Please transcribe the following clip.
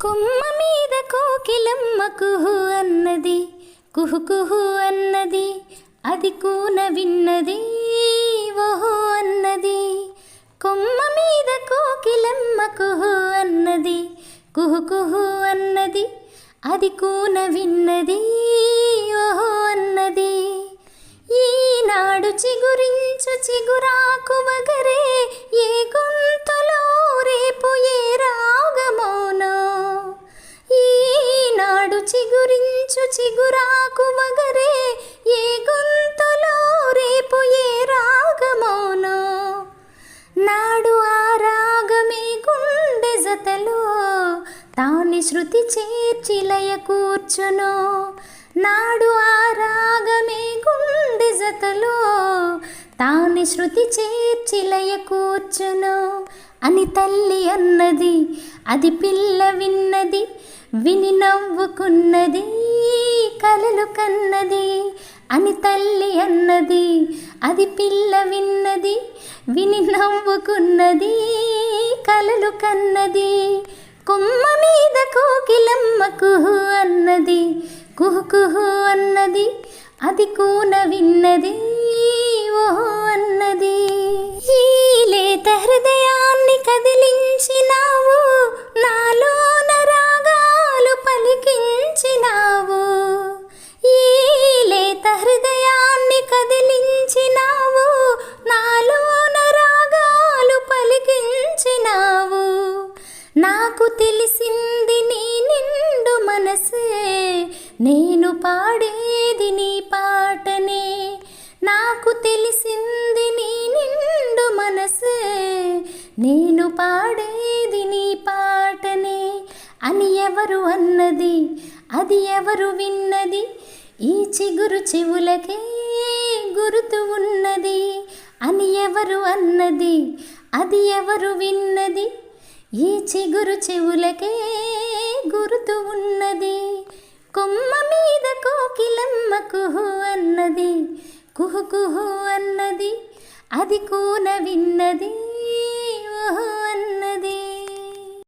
కొమ్మ మీద కోకిలమ్మ కుహు అన్నది కుహు కుహు అన్నది అది కూన విన్నది ఓహో అన్నది. కొమ్మ మీద కోకిలమ్మ కుహు అన్నది కుహు కుహు అన్నది అది కూన విన్నది. తాని శృతి చేర్చి కూర్చును. నాడు ఆ రాగమే గుండె జతలో. తాని శృతి చేర్చిలయ కూర్చును. అని తల్లి అన్నది అది పిల్ల విన్నది విని నవ్వుకున్నది కలలు కన్నది. అని తల్లి అన్నది అది పిల్ల విన్నది విని నవ్వుకున్నది కలలు కన్నది. కొమ్మ కుహు అన్నది కుహు కుహు అన్నది అది కూన విన్నది ఓహో అన్నది. ఈ లేత హృదయాన్ని కదిలించినావు నాలోన రాగాలు పలికించినావు. ఈ లేత హృదయాన్ని కదిలించినావు నాలోన రాగాలు పలికించినావు. నాకు తెలిసింది నీ మనసే నేను పాడేది నీ పాటనే. నాకు తెలిసింది నీ నిండు మనసే నేను పాడేది నీ పాటనే. అని ఎవరు అన్నది? అది ఎవరు విన్నది? ఈ చిగురు చెవులకే గురుతు ఉన్నది. అని ఎవరు అన్నది? అది ఎవరు విన్నది? ఈ చిగురు చెవులకే గుర్తు ఉన్నది. కొమ్మ మీద కోకిలమ్మ కుహు అన్నది. కుహు కుహు అన్నది. అది కూన విన్నది. ఓహో.